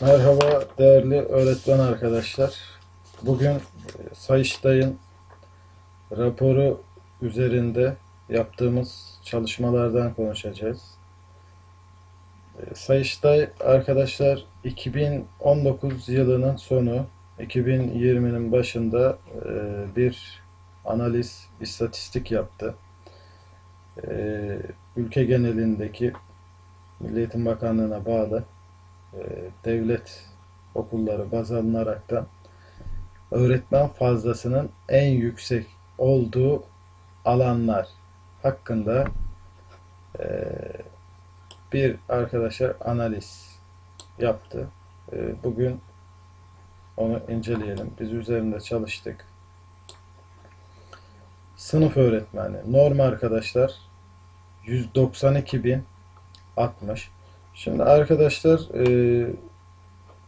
Merhaba değerli öğretmen arkadaşlar. Bugün Sayıştay'ın raporu üzerinde yaptığımız çalışmalardan konuşacağız. E, Sayıştay arkadaşlar 2019 yılının sonu 2020'nin başında e, bir analiz, istatistik yaptı. E, Ülke genelindeki Milli Eğitim Bakanlığı'na bağlı e, devlet okulları baz alınaraktan öğretmen fazlasının en yüksek olduğu alanlar hakkında e, bir arkadaşlar analiz yaptı. E, Bugün onu inceleyelim. Biz üzerinde çalıştık. Sınıf öğretmeni. Norm arkadaşlar 192.060. Şimdi arkadaşlar e,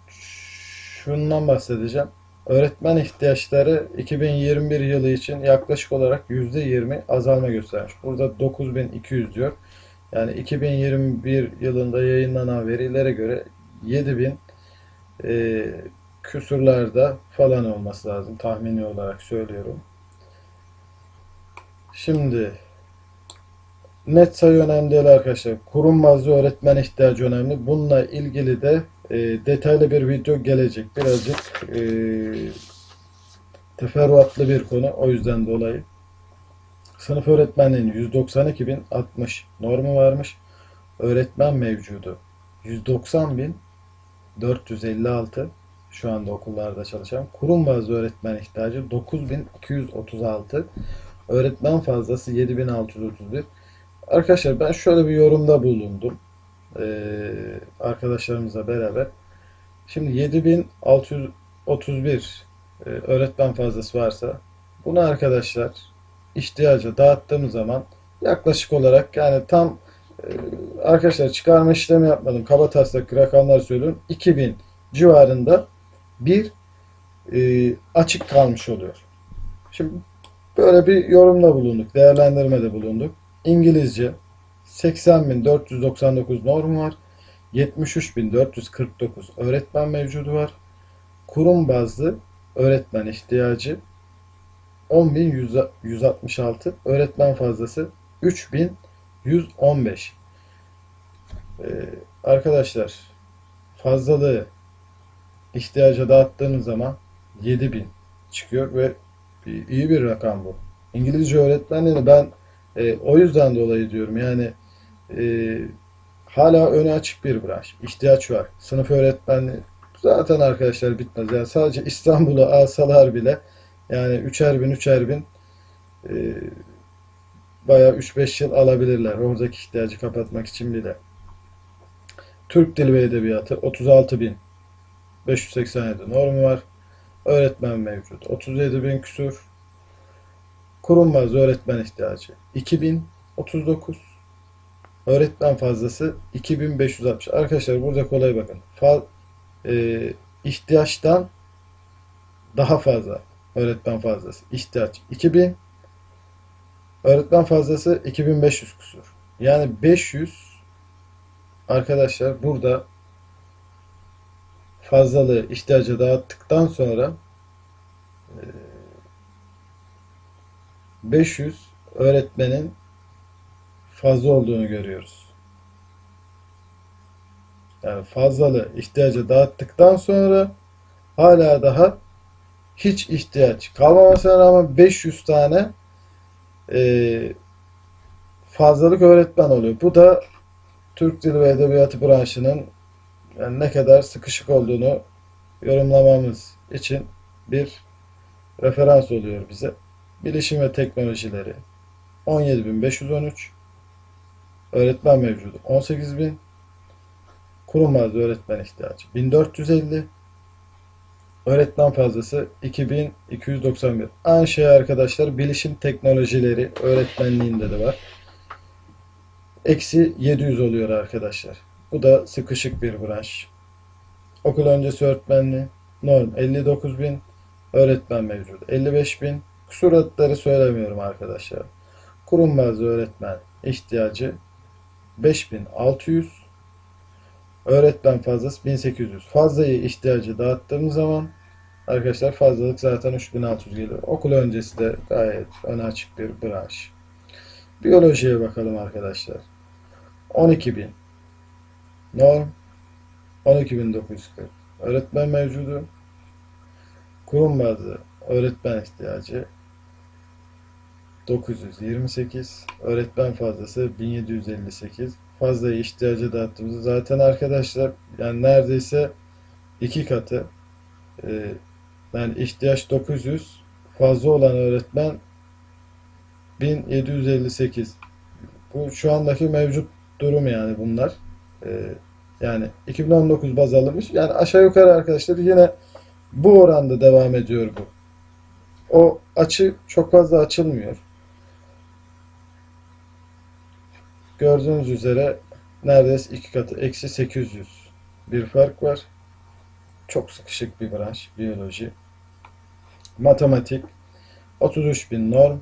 şundan bahsedeceğim. Öğretmen ihtiyaçları 2021 yılı için yaklaşık olarak %20 azalma göstermiş. Burada 9200 diyor. Yani 2021 yılında yayınlanan verilere göre 7000 e, küsurlarda falan olması lazım. Tahmini olarak söylüyorum. Şimdi Net sayı önemli değil arkadaşlar. Kurum bazlı öğretmen ihtiyacı önemli. Bununla ilgili de e, detaylı bir video gelecek. Birazcık e, teferruatlı bir konu. O yüzden dolayı. Sınıf öğretmenliğinin 192.060 normu varmış. Öğretmen mevcudu 190.456 şu anda okullarda çalışan. Kurum bazlı öğretmen ihtiyacı 9.236. Öğretmen fazlası 7.631. Arkadaşlar ben şöyle bir yorumda bulundum. Ee, arkadaşlarımızla beraber. Şimdi 7631 e, öğretmen fazlası varsa bunu arkadaşlar ihtiyaca dağıttığımız zaman yaklaşık olarak yani tam e, arkadaşlar çıkarma işlemi yapmadım. Kaba taslak rakamlar söylüyorum. 2000 civarında bir e, açık kalmış oluyor. Şimdi böyle bir yorumda bulunduk. Değerlendirmede bulunduk. İngilizce 80.499 norm var. 73.449 öğretmen mevcudu var. Kurum bazlı öğretmen ihtiyacı 10.166 öğretmen fazlası 3.115 ee, arkadaşlar fazlalığı ihtiyaca dağıttığınız zaman 7000 çıkıyor ve iyi bir rakam bu. İngilizce öğretmenliğini ben e, o yüzden dolayı diyorum yani e, hala öne açık bir branş. İhtiyaç var. Sınıf öğretmenliği zaten arkadaşlar bitmez. Yani sadece İstanbul'u alsalar bile yani üçer bin üçer bin e, bayağı 3-5 yıl alabilirler. Oradaki ihtiyacı kapatmak için bile. Türk Dili ve Edebiyatı 36.587 normu var. Öğretmen mevcut. 37.000 küsur. Kurum bazlı öğretmen ihtiyacı 2039. Öğretmen fazlası 2560. Arkadaşlar burada kolay bakın. Fa e, ihtiyaçtan daha fazla öğretmen fazlası. İhtiyaç 2000. Öğretmen fazlası 2500 kusur. Yani 500 arkadaşlar burada fazlalığı ihtiyaca dağıttıktan sonra 500 öğretmenin fazla olduğunu görüyoruz. Yani fazlalı ihtiyaca dağıttıktan sonra hala daha hiç ihtiyaç kalmamasına rağmen 500 tane e, fazlalık öğretmen oluyor. Bu da Türk Dili ve Edebiyatı branşının yani ne kadar sıkışık olduğunu yorumlamamız için bir referans oluyor bize. Bilişim ve teknolojileri 17.513 öğretmen mevcudu 18.000 kurum bazlı öğretmen ihtiyacı 1450 öğretmen fazlası 2291 aynı şey arkadaşlar bilişim teknolojileri öğretmenliğinde de var. Eksi 700 oluyor arkadaşlar. Bu da sıkışık bir branş. Okul öncesi öğretmenliği norm 59.000 öğretmen mevcudu 55.000 Kusuratları söylemiyorum arkadaşlar. Kurum bazlı öğretmen ihtiyacı 5600. Öğretmen fazlası 1800. Fazlayı ihtiyacı dağıttığımız zaman arkadaşlar fazlalık zaten 3600 geliyor. Okul öncesi de gayet öne açık bir branş. Biyolojiye bakalım arkadaşlar. 12.000 norm 12.940 öğretmen mevcudu kurum bazlı öğretmen ihtiyacı 928 öğretmen fazlası 1758 fazla ihtiyacı dağıttığımızda zaten arkadaşlar yani neredeyse iki katı Ee, yani ihtiyaç 900 fazla olan öğretmen 1758 bu şu andaki mevcut durum yani bunlar. Ee, yani 2019 baz alınmış. Yani aşağı yukarı arkadaşlar yine bu oranda devam ediyor bu. O açı çok fazla açılmıyor Gördüğünüz üzere neredeyse iki katı. Eksi 800 bir fark var. Çok sıkışık bir branş. Biyoloji. Matematik. 33.000 norm.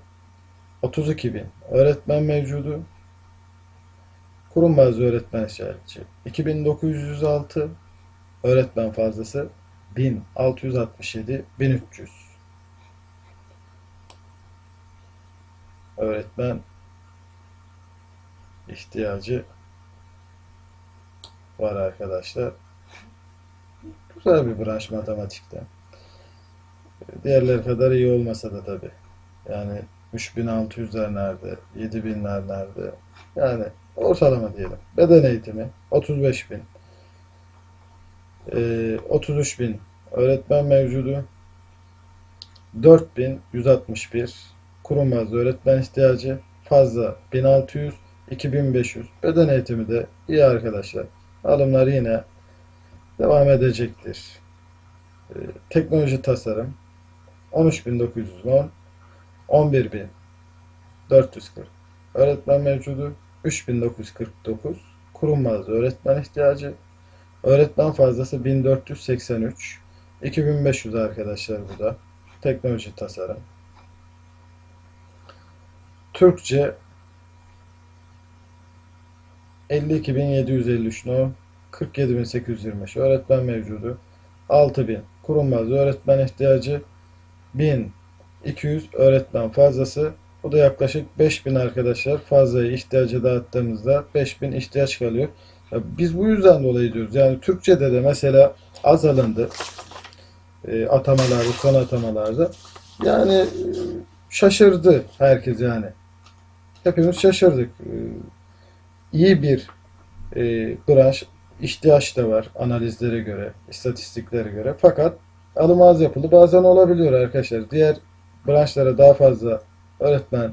32.000 öğretmen mevcudu. Kurum bazlı öğretmen işaretçi. 2906 öğretmen fazlası. 1667 1300 öğretmen ihtiyacı var arkadaşlar. Güzel bir branş matematikte. Diğerleri kadar iyi olmasa da tabii. Yani 3600'ler nerede? 7000'ler nerede? Yani ortalama diyelim. Beden eğitimi 35.000 ee, 33.000 öğretmen mevcudu 4161 kurum bazlı öğretmen ihtiyacı fazla 1600 2500 beden eğitimi de iyi arkadaşlar. Alımlar yine devam edecektir. Ee, teknoloji tasarım 13910 11440 öğretmen mevcudu 3949 kurum bazlı öğretmen ihtiyacı. Öğretmen fazlası 1483 2500 arkadaşlar bu da teknoloji tasarım. Türkçe 52.753 no 47.825 öğretmen mevcudu 6.000 kurum bazlı öğretmen ihtiyacı 1200 öğretmen fazlası bu da yaklaşık 5000 arkadaşlar fazlayı ihtiyacı dağıttığımızda 5000 ihtiyaç kalıyor. Ya biz bu yüzden dolayı diyoruz. Yani Türkçe'de de mesela az alındı e, atamalarda, son atamalarda. Yani e, şaşırdı herkes yani. Hepimiz şaşırdık. E, iyi bir e, branş ihtiyaç da var analizlere göre, istatistiklere göre. Fakat alım az yapıldı. Bazen olabiliyor arkadaşlar. Diğer branşlara daha fazla öğretmen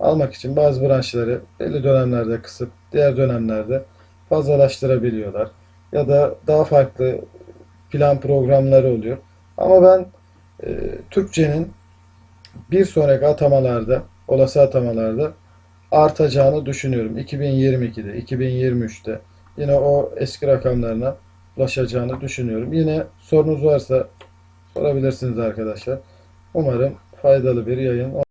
almak için bazı branşları belli dönemlerde kısıp diğer dönemlerde fazlalaştırabiliyorlar. Ya da daha farklı plan programları oluyor. Ama ben e, Türkçenin bir sonraki atamalarda, olası atamalarda artacağını düşünüyorum. 2022'de, 2023'te yine o eski rakamlarına ulaşacağını düşünüyorum. Yine sorunuz varsa sorabilirsiniz arkadaşlar. Umarım faydalı bir yayın